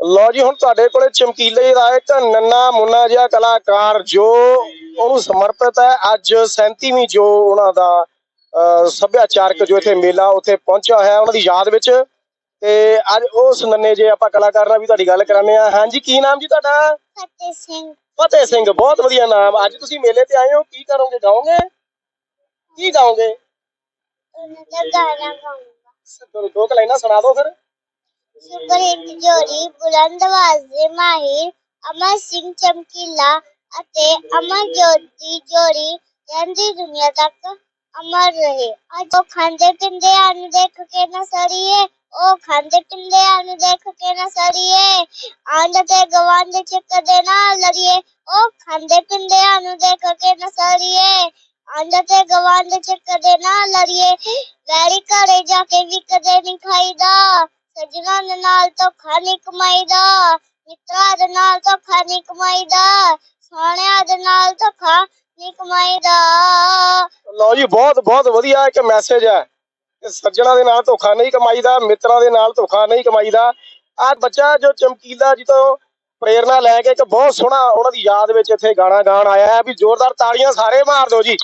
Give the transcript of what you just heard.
ਲਓ ਜੀ ਹੁਣ ਤੁਹਾਡੇ ਕੋਲੇ ਚਮਕੀਲੇ ਦਾ ਇੱਕ ਨੰਨਾ ਮੁੰਨਾ ਜਿਹਾ ਕਲਾਕਾਰ ਜੋ ਉਹਨੂੰ ਸਮਰਪਿਤ ਹੈ। ਅੱਜ 37ਵੀਂ ਜੋ ਉਹਨਾਂ ਦਾ ਸੱਭਿਆਚਾਰਕ ਜੋ ਇੱਥੇ ਮੇਲਾ ਉੱਥੇ ਪਹੁੰਚਿਆ ਹੋਇਆ ਉਹਨਾਂ ਦੀ ਯਾਦ ਵਿੱਚ। ਤੇ ਅੱਜ ਉਸ ਨੰਨੇ ਜੇ ਆਪਾਂ ਕਲਾਕਾਰ ਨਾਲ ਵੀ ਤੁਹਾਡੀ ਗੱਲ ਕਰਾਉਂਦੇ ਆ ਹਾਂਜੀ ਕੀ ਨਾਮ ਜੀ ਤੁਹਾਡਾ? ਫਤਿਹ ਸਿੰਘ। ਫਤਿਹ ਸਿੰਘ ਬਹੁਤ ਵਧੀਆ ਨਾਮ। ਅੱਜ ਤੁਸੀਂ ਮੇਲੇ ਤੇ ਆਏ ਹੋ ਕੀ ਕਰੋਗੇ ਗਾਓਗੇ? ਕੀ ਗਾਓਗੇ? ਗਾਣਾ ਗਾਉਂਗਾ। ਦੋ ਦੋ ਕੁ ਲਾਈਨਾਂ ਸੁਣਾ ਦਿਓ ਫਿਰ। ਸੁਪਰ ਹਿੱਟ ਜੋੜੀ ਬੁਲੰਦ ਦੇ ਮਾਹਿਰ ਅਮਰ ਸਿੰਘ ਚਮਕੀਲਾ ਅਤੇ ਅਮਰ ਜੋਤੀ ਜੋੜੀ ਰਹਿੰਦੀ ਦੁਨੀਆ ਤੱਕ ਅਮਰ ਰਹੇ। ਅੱਜ ਉਹ ਖਾਂਦੇ ਪਿੰਦੇ ਨੂੰ ਦੇਖ ਕੇ ਨਾ ਸੜੀਏ ਉਹ ਖਾਂਦੇ ਪਿੰਦੇ ਨੂੰ ਦੇਖ ਕੇ ਨਾ ਸੜੀਏ ਆਂਡ ਤੇ ਗਵਾਂਡ ਚ ਕਦੇ ਨਾ ਲੜੀਏ। ਉਹ ਖਾਂਦੇ ਪਿੰਦੇ ਨੂੰ ਦੇਖ ਕੇ ਨਾ ਸੜੀਏ ਆਂਡ ਤੇ ਗਵਾਂਡ ਚ ਕਦੇ ਨਾ ਲੜੀਏ। ਵੈਰੀ ਘਰੇ ਜਾ ਕੇ ਵੀ ਕਦੇ ਨਹੀਂ ਖਾਈਦਾ। ਸੱਜਣਾ ਦੇ ਨਾਲ ਧੋਖਾ ਨਹੀਂ ਕਮਾਈਦਾ, ਮਿੱਤਰਾਂ ਦੇ ਨਾਲ ਧੋਖਾ ਨਹੀਂ ਕਮਾਈਦਾ, ਸੋਹਣਿਆਂ ਦੇ ਨਾਲ ਧੋਖਾ ਨਹੀਂ ਕਮਾਈਦਾ। ਲਓ ਜੀ, ਬਹੁਤ ਬਹੁਤ ਵਧੀਆ ਇੱਕ ਮੈਸੇਜ ਹੈ ਕਿ ਸੱਜਣਾ ਦੇ ਨਾਲ ਧੋਖਾ ਨਹੀਂ ਕਮਾਈਦਾ, ਮਿੱਤਰਾਂ ਦੇ ਨਾਲ ਧੋਖਾ ਨਹੀਂ ਕਮਾਈਦਾ। ਆਹ ਬੱਚਾ ਜੋ ਚਮਕੀਲਾ ਜੀ ਤੋਂ ਪ੍ਰੇਰਣਾ ਲੈ ਕੇ ਇੱਕ ਬਹੁਤ ਸੋਹਣਾ ਉਹਨਾਂ ਦੀ ਯਾਦ ਵਿੱਚ ਇੱਥੇ ਗਾਣਾ ਗਾਣ ਆਇਆ ਹੈ ਵੀ ਜ਼ੋਰਦਾਰ ਤਾੜੀਆਂ ਸਾਰੇ ਮਾਰ ਦਿਓ ਜੀ।